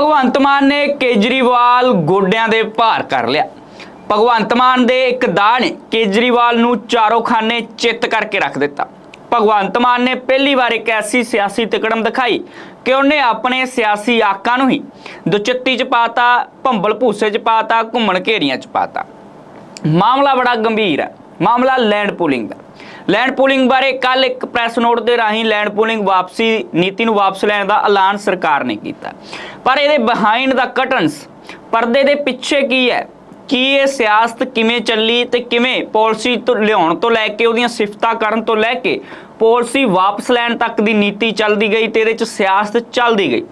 ਭਗਵੰਤ ਮਾਨ ਨੇ ਕੇਜਰੀਵਾਲ ਗੋਡਿਆਂ ਦੇ ਭਾਰ ਕਰ ਲਿਆ। ਭਗਵੰਤ ਮਾਨ ਦੇ ਇੱਕ ਦਾਅ ਨੇ ਕੇਜਰੀਵਾਲ ਨੂੰ ਚਾਰੋਂ ਖਾਨੇ ਚਿੱਤ ਕਰਕੇ ਰੱਖ ਦਿੱਤਾ। ਭਗਵੰਤ ਮਾਨ ਨੇ ਪਹਿਲੀ ਵਾਰ ਇੱਕ ਐਸੀ ਸਿਆਸੀ ਤਿਕੜਮ ਦਿਖਾਈ ਕਿ ਉਹਨੇ ਆਪਣੇ ਸਿਆਸੀ ਆਕਾਂ ਨੂੰ ਹੀ ਦੁਚਿੱਤੀ ਚ ਪਾਤਾ, ਭੰਬਲ ਭੂਸੇ ਚ ਪਾਤਾ, ਘੁੰਮਣ ਘੇਰੀਆਂ ਚ ਪਾਤਾ। ਮਾਮਲਾ ਬੜਾ ਗੰਭੀਰ ਹੈ। ਮਾਮਲਾ ਲੈਂਡ ਪੂਲਿੰਗ ਦਾ। ਲੈਂਡ ਪੂਲਿੰਗ ਬਾਰੇ ਕੱਲ ਇੱਕ ਪ੍ਰੈਸ ਨੋਟ ਦੇ ਰਾਹੀਂ ਲੈਂਡ ਪੂਲਿੰਗ ਵਾਪਸੀ ਨੀਤੀ ਨੂੰ ਵਾਪਸ ਲੈਣ ਦਾ ਐਲਾਨ ਸਰਕਾਰ ਨੇ ਕੀਤਾ। ਪਰ ਇਹਦੇ ਬਿਹਾਈਂਡ ਦਾ ਕਟਨਸ ਪਰਦੇ ਦੇ ਪਿੱਛੇ ਕੀ ਹੈ? ਕੀ ਇਹ ਸਿਆਸਤ ਕਿਵੇਂ ਚੱਲੀ ਤੇ ਕਿਵੇਂ ਪਾਲਿਸੀ ਤੋਂ ਲਿਆਉਣ ਤੋਂ ਲੈ ਕੇ ਉਹਦੀਆਂ ਸਿਫਤਾਂ ਕਰਨ ਤੋਂ ਲੈ ਕੇ ਪਾਲਿਸੀ ਵਾਪਸ ਲੈਣ ਤੱਕ ਦੀ ਨੀਤੀ ਚੱਲਦੀ ਗਈ ਤੇ ਇਹਦੇ ਚ ਸਿਆਸਤ ਚੱਲਦੀ ਗਈ?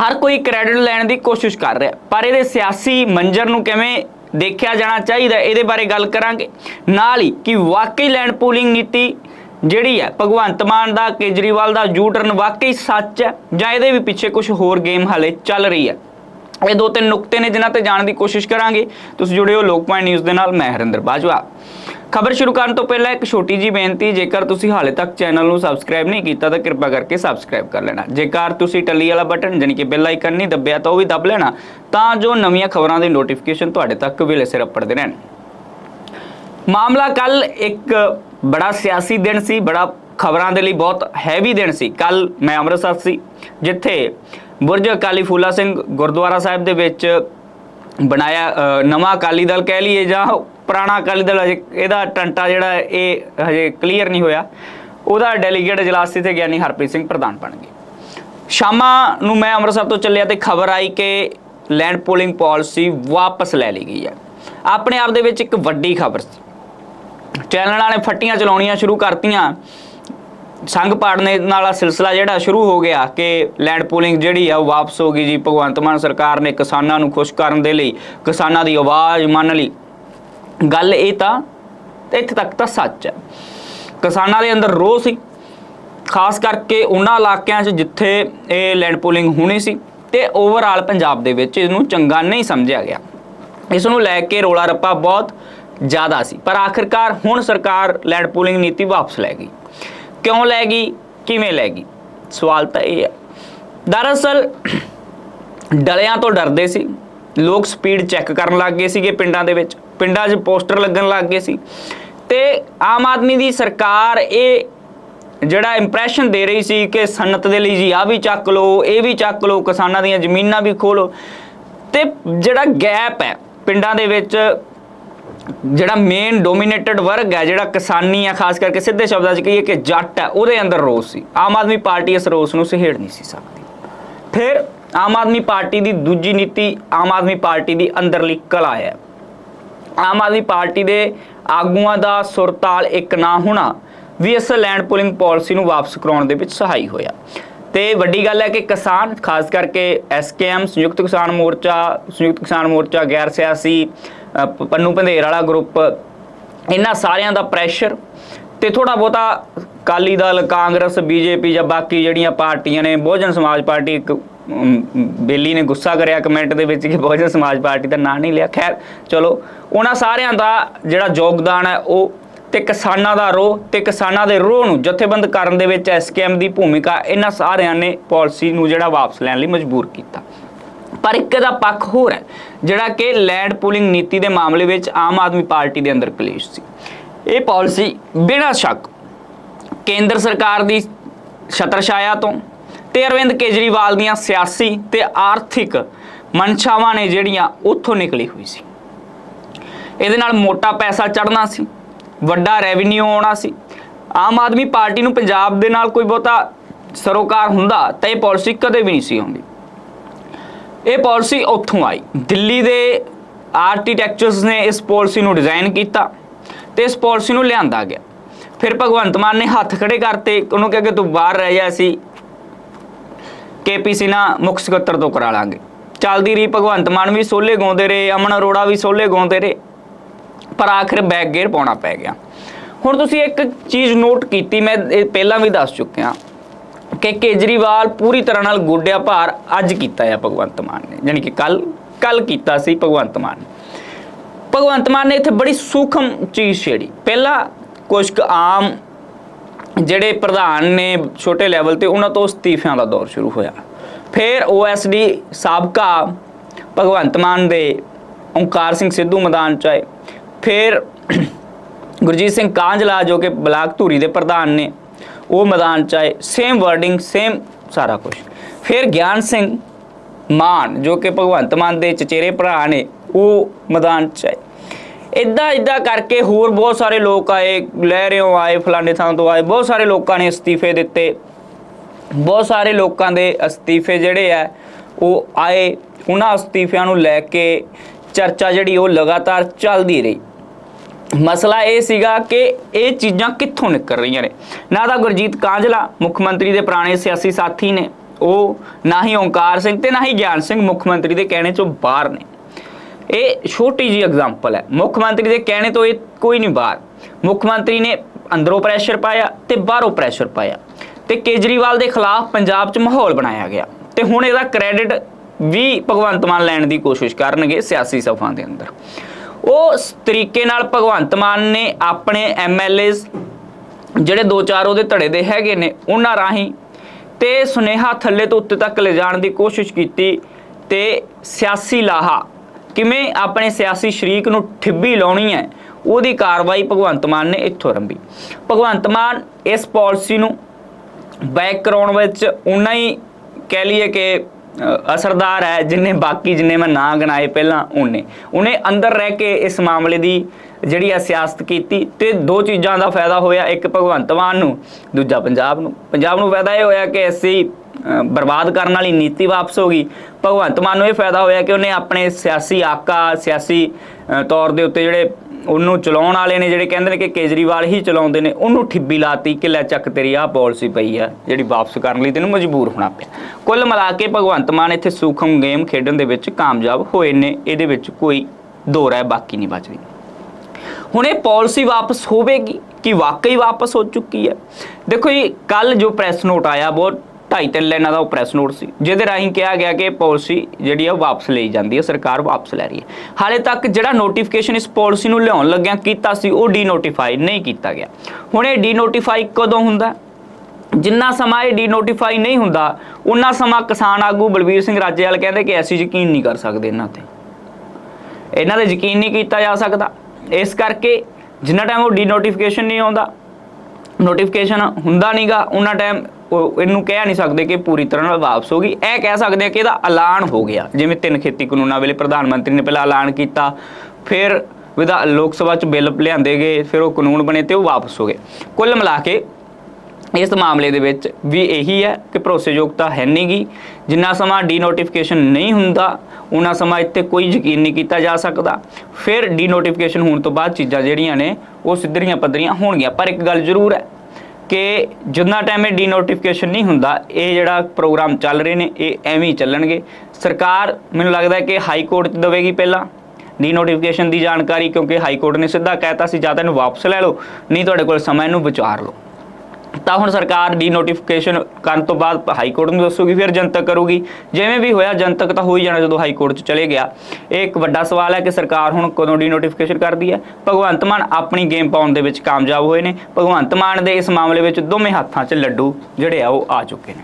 ਹਰ ਕੋਈ ਕ੍ਰੈਡਿਟ ਲੈਣ ਦੀ ਕੋਸ਼ਿਸ਼ ਕਰ ਰਿਹਾ, ਪਰ ਇਹਦੇ ਸਿਆਸੀ ਮੰਜ਼ਰ ਨੂੰ ਕਿਵੇਂ ਦੇਖਿਆ ਜਾਣਾ ਚਾਹੀਦਾ ਇਹਦੇ ਬਾਰੇ ਗੱਲ ਕਰਾਂਗੇ। ਨਾਲ ਹੀ ਕਿ ਵਾਕਈ ਲੈਂਡ ਪੂਲਿੰਗ ਨੀਤੀ ਜਿਹੜੀ ਹੈ, ਭਗਵੰਤ ਮਾਨ ਦਾ, ਕੇਜਰੀਵਾਲ ਦਾ ਯੂਟਰਨ ਵਾਕਈ ਸੱਚ ਹੈ ਜਾਂ ਇਹਦੇ ਵੀ ਪਿੱਛੇ ਕੁਝ ਹੋਰ ਗੇਮ ਹਾਲੇ ਚੱਲ ਰਹੀ ਹੈ। ਇਹ ਦੋ ਤਿੰਨ ਨੁਕਤੇ ਨੇ ਜਿਨ੍ਹਾਂ ਤੇ ਜਾਣ ਦੀ ਕੋਸ਼ਿਸ਼ ਕਰਾਂਗੇ। ਤੁਸੀਂ ਜੁੜੇ ਹੋ ਲੋਕ ਪੁਆਇੰਟ ਨਿਊਜ਼ ਦੇ ਨਾਲ, ਮੈਂ ਹਰਿੰਦਰ ਬਾਜਵਾ। ਖਬਰ ਸ਼ੁਰੂ ਕਰਨ ਤੋਂ ਪਹਿਲਾਂ ਇੱਕ ਛੋਟੀ ਜੀ ਬੇਨਤੀ, ਜੇਕਰ ਤੁਸੀਂ ਹਾਲੇ ਤੱਕ ਚੈਨਲ ਨੂੰ ਸਬਸਕ੍ਰਾਈਬ ਨਹੀਂ ਕੀਤਾ, ਤਾਂ ਕਿਰਪਾ ਕਰਕੇ ਸਬਸਕ੍ਰਾਈਬ ਕਰ ਲੈਣਾ। ਜੇਕਰ ਤੁਸੀਂ ਟੱਲੀ ਵਾਲਾ ਬਟਨ ਜਾਨੀ ਕਿ ਬੈਲ ਆਈਕਨ ਨਹੀਂ ਦੱਬਿਆ, ਤਾਂ ਉਹ ਵੀ ਦੱਬ ਲੈਣਾ, ਤਾਂ ਜੋ ਨਵੀਆਂ ਖਬਰਾਂ ਦੀ ਨੋਟੀਫਿਕੇਸ਼ਨ ਤੁਹਾਡੇ ਤੱਕ ਵੇਲੇ ਸਿਰ ਅੱਪੜਦੇ ਰਹਿਣ। ਮਾਮਲਾ ਕੱਲ ਇੱਕ ਬੜਾ ਸਿਆਸੀ ਦਿਨ ਸੀ, ਬੜਾ ਖਬਰਾਂ ਦੇ ਲਈ ਬਹੁਤ ਹੈਵੀ ਦਿਨ ਸੀ। ਕੱਲ ਮੈਂ ਅੰਮ੍ਰਿਤਸਰ ਸੀ, ਜਿੱਥੇ ਬੁਰਜ ਅਕਾਲੀ ਫੂਲਾ ਸਿੰਘ ਗੁਰਦੁਆਰਾ ਸਾਹਿਬ ਦੇ ਵਿੱਚ ਬਣਾਇਆ ਨਵਾਂ ਅਕਾਲੀ ਦਲ ਕਹਿ ਲਈਏ ਜਾਂ ਪੁਰਾਣਾ ਅਕਾਲੀ ਦਲ ਹਜੇ ਇਹਦਾ ਟੰਟਾ ਜਿਹੜਾ ਇਹ ਹਜੇ ਕਲੀਅਰ ਨਹੀਂ ਹੋਇਆ। ਉਹਦਾ ਡੈਲੀਗੇਟ ਇਜਲਾਸ ਸੀ ਤੇ ਗਿਆਨੀ ਹਰਪ੍ਰੀਤ ਸਿੰਘ ਪ੍ਰਧਾਨ ਬਣ ਗਏ। ਸ਼ਾਮਾਂ ਨੂੰ ਮੈਂ ਅੰਮ੍ਰਿਤਸਰ ਤੋਂ ਚੱਲਿਆ ਤੇ ਖਬਰ ਆਈ ਕਿ ਲੈਂਡ ਪੋਲਿੰਗ ਪਾਲਿਸੀ ਵਾਪਸ ਲੈ ਲਈ ਗਈ ਹੈ। ਆਪਣੇ ਆਪ ਦੇ ਵਿੱਚ ਇੱਕ ਵੱਡੀ ਖਬਰ ਸੀ। ਚੈਨਲਾਂ ਨੇ ਫੱਟੀਆਂ ਚਲਾਉਣੀਆਂ ਸ਼ੁਰੂ ਕਰਤੀਆਂ। ਸੰਘ ਪਾੜਨੇ ਨਾਲ ਸਿਲਸਿਲਾ ਜਿਹੜਾ ਸ਼ੁਰੂ ਹੋ ਗਿਆ ਕਿ ਲੈਂਡ ਪੂਲਿੰਗ ਜਿਹੜੀ ਆ ਉਹ ਵਾਪਸ ਹੋ ਗਈ ਜੀ। ਭਗਵੰਤ ਮਾਨ ਸਰਕਾਰ ਨੇ ਕਿਸਾਨਾਂ ਨੂੰ ਖੁਸ਼ ਕਰਨ ਦੇ ਲਈ ਕਿਸਾਨਾਂ ਦੀ ਆਵਾਜ਼ ਮੰਨ ਲਈ। ਗੱਲ ਇਹ ਤਾਂ ਇੱਥੇ ਤੱਕ ਤਾਂ ਸੱਚ ਹੈ। ਕਿਸਾਨਾਂ ਦੇ ਅੰਦਰ ਰੋਹ ਸੀ। ਖਾਸ ਕਰਕੇ ਉਹਨਾਂ ਇਲਾਕਿਆਂ 'ਚ ਜਿੱਥੇ ਇਹ ਲੈਂਡ ਪੂਲਿੰਗ ਹੋਣੀ ਸੀ ਤੇ ਓਵਰਆਲ ਪੰਜਾਬ ਦੇ ਵਿੱਚ ਇਹਨੂੰ ਚੰਗਾ ਨਹੀਂ ਸਮਝਿਆ ਗਿਆ। ਇਸ ਨੂੰ ਲੈ ਕੇ ਰੋਲਾ ਰੱਪਾ ਬਹੁਤ ਜ਼ਿਆਦਾ ਸੀ। ਪਰ ਆਖਿਰਕਾਰ ਹੁਣ ਸਰਕਾਰ ਲੈਂਡ ਪੂਲਿੰਗ ਨੀਤੀ ਵਾਪਸ ਲੈ ਗਈ। ਕਿਉਂ ਲੈ ਗਈ? ਕਿਵੇਂ ਲੈ ਗਈ? ਸਵਾਲ ਤਾਂ ਇਹ ਹੈ। ਦਰਅਸਲ ਡਲਿਆਂ ਤੋਂ ਡਰਦੇ ਸੀ। ਲੋਕ ਸਪੀਡ ਚੈੱਕ ਕਰਨ ਲੱਗ ਗਏ ਸੀਗੇ ਪਿੰਡਾਂ ਦੇ ਵਿੱਚ। ਪਿੰਡਾਂ 'ਚ ਪੋਸਟਰ ਲੱਗਣ ਲੱਗ ਗਏ ਸੀ। ਤੇ ਆਮ ਆਦਮੀ ਦੀ ਸਰਕਾਰ ਇਹ ਜਿਹੜਾ ਇੰਪ੍ਰੈਸ਼ਨ ਦੇ ਰਹੀ ਸੀ ਕਿ ਸਨਅਤ ਦੇ ਲਈ ਜੀ ਆ ਵੀ ਚੱਕ ਲਓ, ਇਹ ਵੀ ਚੱਕ ਲਓ, ਕਿਸਾਨਾਂ ਦੀਆਂ ਜ਼ਮੀਨਾਂ ਵੀ ਖੋਲੋ ਤੇ ਜਿਹੜਾ ਗੈਪ ਹੈ ਪਿੰਡਾਂ ਦੇ ਵਿੱਚ, ਜਿਹੜਾ ਮੇਨ ਡੋਮੀਨੇਟਡ ਵਰਗ ਹੈ, ਜਿਹੜਾ ਕਿਸਾਨੀ ਆ ਖਾਸ ਕਰਕੇ ਸਿੱਧੇ ਸ਼ਬਦਾਂ 'ਚ ਕਹੀਏ ਕਿ ਜੱਟ ਹੈ, ਉਹਦੇ ਅੰਦਰ ਰੋਸ ਸੀ। ਆਮ ਆਦਮੀ ਪਾਰਟੀ ਇਸ ਰੋਸ ਨੂੰ ਸਹੇੜ ਨਹੀਂ ਸੀ ਸਕਦੀ। ਫਿਰ ਆਮ ਆਦਮੀ ਪਾਰਟੀ ਦੀ ਦੂਜੀ ਨੀਤੀ ਆਮ ਆਦਮੀ ਪਾਰਟੀ ਦੀ ਅੰਦਰਲੀ ਕਲਾ ਹੈ। ਆਮ ਆਦਮੀ ਪਾਰਟੀ ਦੇ ਆਗੂਆਂ ਦਾ ਸੁਰਤਾਲ ਇੱਕ ਨਾ ਹੋਣਾ ਵੀ ਇਸ ਲੈਂਡ ਪੁਲਿੰਗ ਪਾਲਿਸੀ ਨੂੰ ਵਾਪਸ ਕਰਾਉਣ ਦੇ ਵਿੱਚ ਸਹਾਈ ਹੋਇਆ। ਤੇ ਵੱਡੀ ਗੱਲ ਹੈ ਕਿ ਕਿਸਾਨ ਖਾਸ ਕਰਕੇ ਐਸਕੇਐਮ ਸੰਯੁਕਤ ਕਿਸਾਨ ਮੋਰਚਾ ਸੰਯੁਕਤ ਕਿਸਾਨ ਮੋਰਚਾ ਗੈਰ ਸਿਆਸੀ ਅ, ਪ- ਪੰਨੂ ਪੰਧੇਰ ਵਾਲਾ ਗਰੁੱਪ ਇਹਨਾਂ ਸਾਰਿਆਂ ਦਾ ਪ੍ਰੈਸ਼ਰ ਤੇ ਥੋੜਾ ਬਹੁਤਾ ਕਾਲੀ ਦਲ ਕਾਂਗਰਸ ਬੀਜੇਪੀ ਜਾਂ ਬਾਕੀ ਜਿਹੜੀਆਂ ਪਾਰਟੀਆਂ ਨੇ ਬਹੁਜਨ ਸਮਾਜ ਪਾਰਟੀ ਇੱਕ ਬੇਲੀ ਨੇ ਗੁੱਸਾ ਕਰਿਆ ਕਮੈਂਟ ਦੇ ਵਿੱਚ ਕਿ ਬਹੁਜਨ ਸਮਾਜ ਪਾਰਟੀ ਦਾ ਨਾਂ ਨਹੀਂ ਲਿਆ। ਖੈਰ, ਚਲੋ, ਉਹਨਾਂ ਸਾਰਿਆਂ ਦਾ ਜਿਹੜਾ ਯੋਗਦਾਨ ਹੈ, ਉਹ ਤੇ ਕਿਸਾਨਾਂ ਦਾ ਰੋਹ ਤੇ ਕਿਸਾਨਾਂ ਦੇ ਰੋਹ ਨੂੰ ਜਥੇਬੰਦ ਕਰਨ ਦੇ ਵਿੱਚ ਐਸਕੇਐਮ ਦੀ ਭੂਮਿਕਾ, ਇਹਨਾਂ ਸਾਰਿਆਂ ਨੇ ਪਾਲਿਸੀ ਨੂੰ ਜਿਹੜਾ ਵਾਪਸ ਲੈਣ ਲਈ ਮਜਬੂਰ ਕੀਤਾ। ਪਰ ਇੱਕ ਦਾ ਪੱਖ ਹੋਰ ਹੈ, ਜਿਹੜਾ ਕਿ ਲੈਂਡ ਪੂਲਿੰਗ ਨੀਤੀ ਦੇ ਮਾਮਲੇ ਵਿੱਚ ਆਮ ਆਦਮੀ ਪਾਰਟੀ ਦੇ ਅੰਦਰ ਕਲੇਸ਼ ਸੀ। ਇਹ ਪਾਲਿਸੀ ਬਿਨਾਂ ਸ਼ੱਕ ਕੇਂਦਰ ਸਰਕਾਰ ਦੀ ਛਤਰਛਾਇਆ ਤੋਂ ਤੇ ਅਰਵਿੰਦ ਕੇਜਰੀਵਾਲ ਦੀਆਂ ਸਿਆਸੀ ਤੇ ਆਰਥਿਕ ਮਨਸ਼ਾਵਾਂ ਨੇ ਜਿਹੜੀਆਂ ਉੱਥੋਂ ਨਿਕਲੀ ਹੋਈ ਸੀ। ਇਹਦੇ ਨਾਲ ਮੋਟਾ ਪੈਸਾ ਚੜਨਾ ਸੀ, ਵੱਡਾ ਰੈਵਨਿਊ ਆਉਣਾ ਸੀ। ਆਮ ਆਦਮੀ ਪਾਰਟੀ ਨੂੰ ਪੰਜਾਬ ਦੇ ਨਾਲ ਕੋਈ ਬਹੁਤਾ ਸਰੋਕਾਰ ਹੁੰਦਾ ਤਾਂ ਇਹ ਪਾਲਿਸੀ ਕਦੇ ਵੀ ਨਹੀਂ ਸੀ ਆਉਂਦੀ। ਇਹ ਪਾਲਿਸੀ ਉੱਥੋਂ ਆਈ। ਦਿੱਲੀ ਦੇ ਆਰਕੀਟੈਕਚਰਸ ਨੇ ਇਸ ਪਾਲਿਸੀ ਨੂੰ ਡਿਜ਼ਾਈਨ ਕੀਤਾ ਤੇ ਇਸ ਪਾਲਿਸੀ ਨੂੰ ਲਿਆਂਦਾ ਗਿਆ। ਫਿਰ ਭਗਵੰਤ ਮਾਨ ਨੇ ਹੱਥ ਖੜੇ ਕਰਤੇ, ਉਹਨੂੰ ਕਿਹਾ ਕਿ ਤੂੰ ਬਾਹਰ ਰਹਿ ਜਾ ਸੀ ਕੇਪੀਸੀ ਨਾ ਮੁੱਖ ਸਕੱਤਰ ਤੋਂ ਕਰਾ ਲਾਂਗੇ। ਚੱਲਦੀ ਰਹੀ ਭਗਵੰਤ ਮਾਨ ਵੀ ਸੋਲੇ ਗਾਉਂਦੇ ਰਹੇ, ਅਮਨ ਅਰੋੜਾ ਵੀ ਸੋਲੇ ਗਾਉਂਦੇ ਰਹੇ, ਪਰ ਆਖਿਰ ਬੈਕ ਗੇਅਰ ਪਾਉਣਾ ਪੈ ਗਿਆ। ਹੁਣ ਤੁਸੀਂ ਇੱਕ ਚੀਜ਼ ਨੋਟ ਕੀਤੀ, ਮੈਂ ਇਹ ਪਹਿਲਾਂ ਵੀ ਦੱਸ ਚੁੱਕਿਆ ਕਿ ਕੇਜਰੀਵਾਲ ਪੂਰੀ ਤਰ੍ਹਾਂ ਨਾਲ ਗੋਡਿਆ ਭਾਰ ਅੱਜ ਕੀਤਾ ਹੈ ਭਗਵੰਤ ਮਾਨ ਨੇ, ਯਾਨੀ ਕਿ ਕੱਲ ਕੱਲ ਕੀਤਾ ਸੀ ਭਗਵੰਤ ਮਾਨ ਭਗਵੰਤ ਮਾਨ ਨੇ ਇੱਥੇ ਬੜੀ ਸੂਖਮ ਚੀਜ਼ ਛੇੜੀ। ਪਹਿਲਾਂ ਕੁਝ ਕੁ ਆਮ ਜਿਹੜੇ ਪ੍ਰਧਾਨ ਨੇ ਛੋਟੇ ਲੈਵਲ ਤੇ, ਉਹਨਾਂ ਤੋਂ ਅਸਤੀਫਿਆਂ ਦਾ ਦੌਰ ਸ਼ੁਰੂ ਹੋਇਆ। ਫਿਰ ਓਐਸਡੀ ਸਾਬਕਾ ਭਗਵੰਤ ਮਾਨ ਦੇ ਓਂਕਾਰ ਸਿੰਘ ਸਿੱਧੂ ਮੈਦਾਨ ਚ ਆਏ। ਫਿਰ ਗੁਰਜੀਤ ਸਿੰਘ ਕਾਂਜਲਾ, ਜੋ ਕਿ ਬਲਾਕ ਧੂਰੀ ਦੇ ਪ੍ਰਧਾਨ ਨੇ, ਉਹ ਮੈਦਾਨ ਚ ਆਏ। ਸੇਮ ਵਰਡਿੰਗ ਸੇਮ ਸਾਰਾ ਕੁਝ ਫਿਰ ਗਿਆਨ ਸਿੰਘ ਮਾਨ, ਜੋ ਕਿ ਭਗਵੰਤ ਮਾਨ ਦੇ ਚਚੇਰੇ ਭਰਾ ਨੇ, ਉਹ ਮੈਦਾਨ ਚ ਆਏ। ਇਦਾਂ ਇਦਾਂ ਕਰਕੇ ਹੋਰ ਬਹੁਤ ਸਾਰੇ ਲੋਕ ਆਏ ਲਹਿਰਿਓਂ ਆਏ, ਫਲਾਣੇ ਥਾਂ ਤੋਂ ਆਏ। ਬਹੁਤ ਸਾਰੇ ਲੋਕਾਂ ਨੇ ਅਸਤੀਫੇ ਦਿੱਤੇ। ਬਹੁਤ ਸਾਰੇ ਲੋਕਾਂ ਦੇ ਅਸਤੀਫੇ ਜਿਹੜੇ ਆ, ਉਹ ਆਏ। ਉਹਨਾਂ ਅਸਤੀਫਿਆਂ ਨੂੰ ਲੈ ਕੇ ਚਰਚਾ ਜਿਹੜੀ, ਉਹ ਲਗਾਤਾਰ ਚੱਲਦੀ ਰਹੀ। ਮਸਲਾ ਇਹ ਸੀਗਾ ਕਿ ਇਹ ਚੀਜ਼ਾਂ ਕਿੱਥੋਂ ਨਿਕਲ ਰਹੀਆਂ ਨੇ? ਨਾ ਤਾਂ ਗੁਰਜੀਤ ਕਾਂਝਲਾ ਮੁੱਖ ਮੰਤਰੀ ਦੇ ਪੁਰਾਣੇ ਸਿਆਸੀ ਸਾਥੀ ਨੇ। ਉਹ ਨਾ ਹੀ ਓਂਕਾਰ ਸਿੰਘ ਤੇ ਨਾ ਹੀ ਗਿਆਨ ਸਿੰਘ, ਮੁੱਖ ਮੰਤਰੀ ਦੇ ਕਹਿਣੇ ਚੋਂ ਬਾਹਰ ਨੇ। ਇਹ ਛੋਟੀ ਜੀ ਐਗਜ਼ਾਮਪਲ ਹੈ। ਮੁੱਖ ਮੰਤਰੀ ਦੇ ਕਹਿਣੇ ਤੋਂ ਇਹ ਕੋਈ ਨਹੀਂ ਬਾਹਰ। ਮੁੱਖ ਮੰਤਰੀ ਨੇ ਅੰਦਰੋਂ ਪ੍ਰੈਸ਼ਰ ਪਾਇਆ ਤੇ ਬਾਹਰੋਂ ਪ੍ਰੈਸ਼ਰ ਪਾਇਆ। ਤੇ ਕੇਜਰੀਵਾਲ ਦੇ ਖਿਲਾਫ ਪੰਜਾਬ 'ਚ ਮਾਹੌਲ ਬਣਾਇਆ ਗਿਆ। ਤੇ ਹੁਣ ਇਹਦਾ ਕ੍ਰੈਡਿਟ ਵੀ ਭਗਵੰਤ ਮਾਨ ਲੈਣ ਦੀ ਕੋਸ਼ਿਸ਼ ਕਰਨਗੇ ਸਿਆਸੀ ਸਫਾਂ ਦੇ ਅੰਦਰ। ਉਹ ਤਰੀਕੇ ਨਾਲ ਭਗਵੰਤ ਮਾਨ ਨੇ ਆਪਣੇ ਐਮਐਲਏਜ਼ ਜਿਹੜੇ ਦੋ ਚਾਰ ਉਹਦੇ ਧੜੇ ਦੇ ਹੈਗੇ ਨੇ, ਉਹਨਾਂ ਰਾਹੀਂ ਤੇ ਸੁਨੇਹਾ ਥੱਲੇ ਤੋਂ ਉੱਤੇ ਤੱਕ ਲਿਜਾਣ ਦੀ ਕੋਸ਼ਿਸ਼ ਕੀਤੀ ਤੇ ਸਿਆਸੀ ਲਾਹਾ ਕਿਵੇਂ ਆਪਣੇ ਸਿਆਸੀ ਸ਼ਰੀਕ ਨੂੰ ਠਿੱਬੀ ਲਾਉਣੀ ਹੈ, ਉਹਦੀ ਕਾਰਵਾਈ ਭਗਵੰਤ ਮਾਨ ਨੇ ਇੱਥੋਂ ਰੰਭੀ। ਭਗਵੰਤ ਮਾਨ ਇਸ ਪਾਲਿਸੀ ਨੂੰ ਬੈਕ ਕਰਾਉਣ ਵਿੱਚ ਉਨਾ ਹੀ ਕਹਿ ਲਈਏ ਕਿ ਅਸਰਦਾਰ ਹੈ, ਜਿੰਨੇ ਬਾਕੀ ਜਿੰਨੇ ਮੈਂ ਨਾਂ ਗਣਾਏ ਪਹਿਲਾਂ ਉਹਨੇ ਉਹਨੇ ਅੰਦਰ ਰਹਿ ਕੇ ਇਸ ਮਾਮਲੇ ਦੀ ਜਿਹੜੀ ਆ ਸਿਆਸਤ ਕੀਤੀ ਤੇ ਦੋ ਚੀਜ਼ਾਂ ਦਾ ਫਾਇਦਾ ਹੋਇਆ, ਇੱਕ ਭਗਵੰਤ ਮਾਨ ਨੂੰ, ਦੂਜਾ ਪੰਜਾਬ ਨੂੰ। ਪੰਜਾਬ ਨੂੰ ਫਾਇਦਾ ਇਹ ਹੋਇਆ ਕਿ ਅਸੀਂ ਬਰਬਾਦ ਕਰਨ ਵਾਲੀ ਨੀਤੀ ਵਾਪਸ ਹੋ ਗਈ। ਭਗਵੰਤ ਮਾਨ ਨੂੰ ਇਹ ਫਾਇਦਾ ਹੋਇਆ ਕਿ ਉਹਨੇ ਆਪਣੇ ਸਿਆਸੀ ਆਕਾ, ਸਿਆਸੀ ਤੌਰ ਦੇ ਉੱਤੇ ਜਿਹੜੇ ਉਹਨੂੰ ਚਲਾਉਣ ਵਾਲੇ ਨੇ, ਜਿਹੜੇ ਕਹਿੰਦੇ ਨੇ ਕਿ ਕੇਜਰੀਵਾਲ ਹੀ ਚਲਾਉਂਦੇ ਨੇ, ਉਹਨੂੰ ਠਿੱਬੀ ਲਾਤੀ ਕਿ ਲੈ ਚੱਕ ਤੇਰੀ ਆਹ ਪਾਲਿਸੀ ਪਈ ਆ, ਜਿਹੜੀ ਵਾਪਸ ਕਰਨ ਲਈ ਤੈਨੂੰ ਮਜਬੂਰ ਹੋਣਾ ਪਿਆ। ਕੁੱਲ ਮਿਲਾ ਕੇ ਭਗਵੰਤ ਮਾਨ ਇੱਥੇ ਸੂਖਮ ਗੇਮ ਖੇਡਣ ਦੇ ਵਿੱਚ ਕਾਮਯਾਬ ਹੋਏ ਨੇ, ਇਹਦੇ ਵਿੱਚ ਕੋਈ ਦੋ ਰਾਏ ਬਾਕੀ ਨਹੀਂ ਬਚਦੀ। ਹੁਣ ਇਹ ਪਾਲਿਸੀ ਵਾਪਸ ਹੋਵੇਗੀ ਕਿ ਵਾਕਈ ਵਾਪਸ ਹੋ ਚੁੱਕੀ ਹੈ? ਦੇਖੋ ਜੀ ਕੱਲ ਜੋ ਪ੍ਰੈਸ ਨੋਟ ਆਇਆ, ਬਹੁਤ ਢਾਈ ਤਿੰਨ ਲਾਈਨਾਂ ਦਾ ਉਹ ਪ੍ਰੈਸ ਨੋਟ ਸੀ, ਜਿਹਦੇ ਰਾਹੀਂ ਕਿਹਾ ਗਿਆ ਕਿ ਪਾਲਿਸੀ ਜਿਹੜੀ ਆ ਉਹ ਵਾਪਸ ਲਈ ਜਾਂਦੀ ਹੈ ਸਰਕਾਰ ਵਾਪਸ ਲੈ ਰਹੀ ਹੈ ਹਾਲੇ ਤੱਕ ਜਿਹੜਾ ਨੋਟੀਫਿਕੇਸ਼ਨ ਇਸ ਪਾਲਿਸੀ ਨੂੰ ਲਿਆਉਣ ਲੱਗਿਆ ਕੀਤਾ ਸੀ, ਉਹ ਡੀ ਨੋਟੀਫਾਈ ਨਹੀਂ ਕੀਤਾ ਗਿਆ। ਹੁਣ ਇਹ ਡੀ ਨੋਟੀਫਾਈ ਕਦੋਂ ਹੁੰਦਾ? ਜਿੰਨਾ ਸਮਾਂ ਇਹ ਡੀ ਨੋਟੀਫਾਈ ਨਹੀਂ ਹੁੰਦਾ, ਉਨਾ ਸਮਾਂ ਕਿਸਾਨ ਆਗੂ ਬਲਬੀਰ ਸਿੰਘ ਰਾਜੇਵਾਲ ਕਹਿੰਦੇ ਕਿ ਅਸੀਂ ਯਕੀਨ ਨਹੀਂ ਕਰ ਸਕਦੇ ਇਹਨਾਂ ਤੇ। ਇਹਨਾਂ ਤੇ ਯਕੀਨ ਨਹੀਂ ਕੀਤਾ ਜਾ ਸਕਦਾ। ਇਸ ਕਰਕੇ ਜਿੰਨਾ ਟਾਈਮ ਉਹ ਡੀ ਨੋਟੀਫਿਕੇਸ਼ਨ ਨਹੀਂ ਆਉਂਦਾ ਨੋਟੀਫਿਕੇਸ਼ਨ ਹੁੰਦਾ ਨਹੀਂਗਾ ਉਹਨਾਂ ਟਾਈਮ ਇਹਨੂੰ ਕਹਿ ਨਹੀਂ ਸਕਦੇ ਕਿ ਪੂਰੀ ਤਰ੍ਹਾਂ ਨਾਲ ਵਾਪਸ ਹੋ ਗਈ। ਇਹ ਕਹਿ ਸਕਦੇ ਆ ਕਿ ਇਹਦਾ ਐਲਾਨ ਹੋ ਗਿਆ। ਜਿਵੇਂ ਤਿੰਨ ਖੇਤੀ ਕਾਨੂੰਨਾਂ ਵੇਲੇ ਪ੍ਰਧਾਨ ਮੰਤਰੀ ਨੇ ਪਹਿਲਾਂ ਐਲਾਨ ਕੀਤਾ, ਫਿਰ ਵਿਧਾ ਲੋਕ ਸਭਾ ਚ ਬਿੱਲ ਲਿਆਂਦੇ ਗਏ, ਫਿਰ ਉਹ ਕਾਨੂੰਨ ਬਣੇ ਤੇ ਉਹ ਵਾਪਸ ਹੋ ਗਏ। ਕੁੱਲ ਮਿਲਾ ਕੇ ਇਸ ਮਾਮਲੇ ਦੇ ਵਿੱਚ ਵੀ ਇਹੀ ਹੈ ਕਿ ਭਰੋਸੇਯੋਗਤਾ ਹੈ ਨਹੀਂਗੀ ਜਿੰਨਾ ਸਮਾਂ ਡੀਨੋਟੀਫਿਕੇਸ਼ਨ ਨਹੀਂ ਹੁੰਦਾ ਉਹਨਾਂ ਸਮਾਂ ਇੱਥੇ ਕੋਈ ਯਕੀਨ ਨਹੀਂ ਕੀਤਾ ਜਾ ਸਕਦਾ। ਫਿਰ ਡੀਨੋਟੀਫਿਕੇਸ਼ਨ ਹੋਣ ਤੋਂ ਬਾਅਦ ਚੀਜ਼ਾਂ ਜਿਹੜੀਆਂ ਨੇ, ਉਹ ਸਿੱਧਰੀਆਂ ਪੱਧਰੀਆਂ ਹੋਣਗੀਆਂ। ਪਰ ਇੱਕ ਗੱਲ ਜ਼ਰੂਰ ਹੈ ਕਿ ਜਿੰਨਾ ਟਾਈਮ ਇਹ ਡੀਨੋਟੀਫਿਕੇਸ਼ਨ ਨਹੀਂ ਹੁੰਦਾ, ਇਹ ਜਿਹੜਾ ਪ੍ਰੋਗਰਾਮ ਚੱਲ ਰਹੇ ਨੇ, ਇਹ ਐਵੇਂ ਹੀ ਚੱਲਣਗੇ। ਸਰਕਾਰ, ਮੈਨੂੰ ਲੱਗਦਾ ਕਿ ਹਾਈ ਕੋਰਟ 'ਚ ਦੇਵੇਗੀ ਪਹਿਲਾਂ ਡੀ ਨੋਟੀਫਿਕੇਸ਼ਨ ਦੀ ਜਾਣਕਾਰੀ, ਕਿਉਂਕਿ ਹਾਈ ਕੋਰਟ ਨੇ ਸਿੱਧਾ ਕਹਿਤਾ ਸੀ, ਜਾਂ ਤਾਂ ਇਹਨੂੰ ਵਾਪਸ ਲੈ ਲਓ, ਨਹੀਂ ਤੁਹਾਡੇ ਕੋਲ ਸਮਾਂ, ਇਹਨੂੰ ਵਿਚਾਰ ਲਓ। ਤਾਂ ਹੁਣ ਸਰਕਾਰ ਡੀ ਨੋਟੀਫਿਕੇਸ਼ਨ ਕਰਨ ਤੋਂ ਬਾਅਦ ਹਾਈ ਕੋਰਟ ਨੂੰ ਦੱਸੂਗੀ, ਫਿਰ ਜਨਤਕ ਕਰੂਗੀ। ਜਿਵੇਂ ਵੀ ਹੋਇਆ, ਜਨਤਕ ਤਾਂ ਹੋ ਹੀ ਜਾਣਾ ਜਦੋਂ ਹਾਈ ਕੋਰਟ 'ਚ ਚਲੇ ਗਿਆ। ਇਹ ਇੱਕ ਵੱਡਾ ਸਵਾਲ ਹੈ ਕਿ ਸਰਕਾਰ ਹੁਣ ਕਦੋਂ ਡੀ ਨੋਟੀਫਿਕੇਸ਼ਨ ਕਰਦੀ ਹੈ? ਭਗਵੰਤ ਮਾਨ ਆਪਣੀ ਗੇਮ ਪਾਉਣ ਦੇ ਵਿੱਚ ਕਾਮਯਾਬ ਹੋਏ ਨੇ। ਭਗਵੰਤ ਮਾਨ ਦੇ ਇਸ ਮਾਮਲੇ ਵਿੱਚ ਦੋਵੇਂ ਹੱਥਾਂ 'ਚ ਲੱਡੂ ਜਿਹੜੇ ਆ, ਉਹ ਆ ਚੁੱਕੇ ਨੇ।